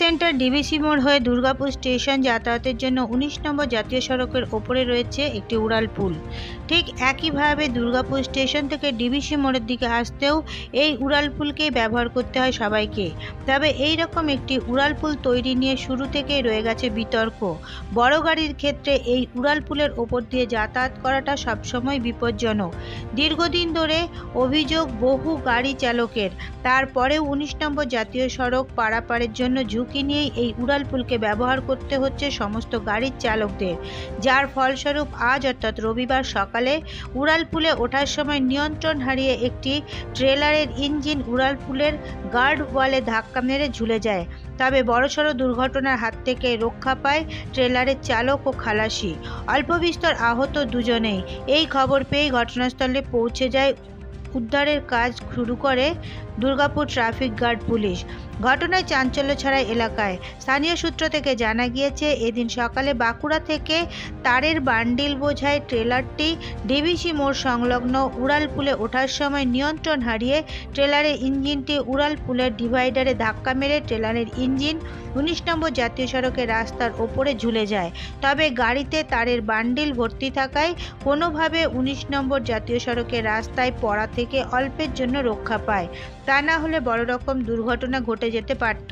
Centre DBC মোড় হয়ে Durgapur station যাতায়াতের জন্য উনিশ নম্বর জাতীয় সড়কের ওপরে রয়েছে একটি উড়াল পুল। ঠিক একইভাবে দুর্গাপুর স্টেশন থেকে ডিবিসি মোড়ের দিকে আসতেও এই উড়াল পুলকেই ব্যবহার করতে হয় সবাইকে। তবে এই রকম একটি উড়াল পুল তৈরি নিয়ে শুরু থেকেই রয়ে গেছে বিতর্ক। বড় গাড়ির ক্ষেত্রে এই উড়াল পুলের ওপর দিয়ে যাতায়াত করাটা সবসময় বিপজ্জনক। দীর্ঘদিন ধরে অভিযোগ বহু গাড়ি চালকের, তারপরেও উনিশ নম্বর জাতীয় সড়ক পারাপারের জন্য ঝুঁকি নিয়েই এই উড়ালপুলকে ব্যবহার করতে হচ্ছে সমস্ত গাড়ির চালকদের। যার ফলস্বরূপ আজ অর্থাৎ রবিবার সকালে উড়ালপুলে ওঠার সময় নিয়ন্ত্রণ হারিয়ে একটি ট্রেলারের ইঞ্জিন উড়ালপুলের গার্ড ওয়ালে ধাক্কা মেরে ঝুলে যায়। তবে বড়সড় দুর্ঘটনার হাত থেকে রক্ষা পায় ট্রেলারের চালক ও খালাসি। অল্প বিস্তর আহত দুজনেই। এই খবর পেয়ে ঘটনাস্থলে পৌঁছে যায়, উদ্ধারের কাজ শুরু করে দুর্গাপুর ট্রাফিক গার্ড পুলিশ। ঘটনায় চাঞ্চল্য ছাড়া এলাকায়। স্থানীয় সূত্র থেকে জানা গিয়েছে, এদিন সকালে বাঁকুড়া থেকে তারের বান্ডিল বোঝায় ট্রেলারটি ডিভিসি মোড় সংলগ্ন উড়ালপুলে ওঠার সময় নিয়ন্ত্রণ হারিয়ে ট্রেলারের ইঞ্জিনটি উড়ালপুলের ডিভাইডারে ধাক্কা মেরে ট্রেলারের ইঞ্জিন উনিশ নম্বর জাতীয় সড়কের রাস্তার ওপরে ঝুলে যায়। তবে গাড়িতে তারের বান্ডিল ভর্তি থাকায় কোনোভাবে উনিশ নম্বর জাতীয় সড়কের রাস্তায় পড়া থেকে অল্পের জন্য রক্ষা পায়। তা না হলে বড় রকম দুর্ঘটনা ঘটে যেতে পারত।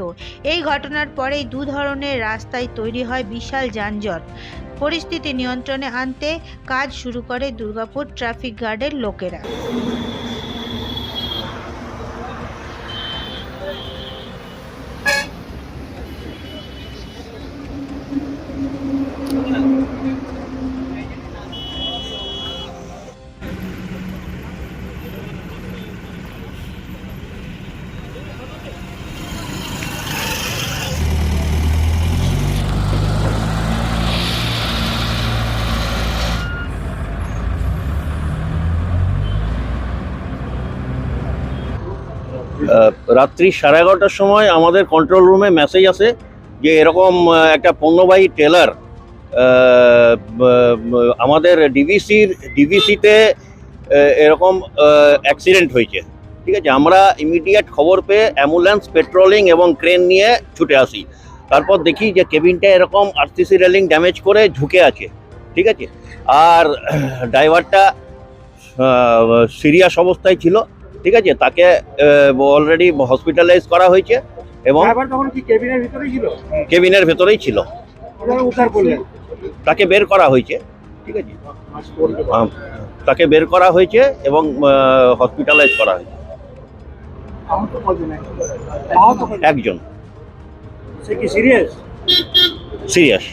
এই ঘটনার পরেই দু ধরনের রাস্তায় তৈরি হয় বিশাল যানজট। পরিস্থিতি নিয়ন্ত্রণে আনতে কাজ শুরু করে দুর্গাপুর ট্রাফিক গার্ডের লোকেরা। রাত্রি সাড়ে এগারোটার সময় আমাদের কন্ট্রোল রুমে মেসেজ আসে যে এরকম একটা পণ্যবাহী টেলার আমাদের ডিভিসির ডিভিসিতে এরকম অ্যাক্সিডেন্ট হয়েছে। ঠিক আছে? আমরা ইমিডিয়েট খবর পেয়ে অ্যাম্বুলেন্স পেট্রোলিং এবং ক্রেন নিয়ে ছুটে আসি। তারপর দেখি যে কেবিনটা এরকম আরসিসি রেলিং ড্যামেজ করে ঝুঁকে আছে। ঠিক আছে? আর ড্রাইভারটা সিরিয়াস অবস্থায় ছিল। ঠিক আছে? তাকে অলরেডি হসপিটালাইজ করা হয়েছে এবং কেবিনের ভিতরেই ছিল? তাকে বের করা হয়েছে। ঠিক আছে? তাকে বের করা হয়েছে এবং হসপিটালাইজ করা হয়েছে? একজন। সে কি সিরিয়াস সিরিয়াস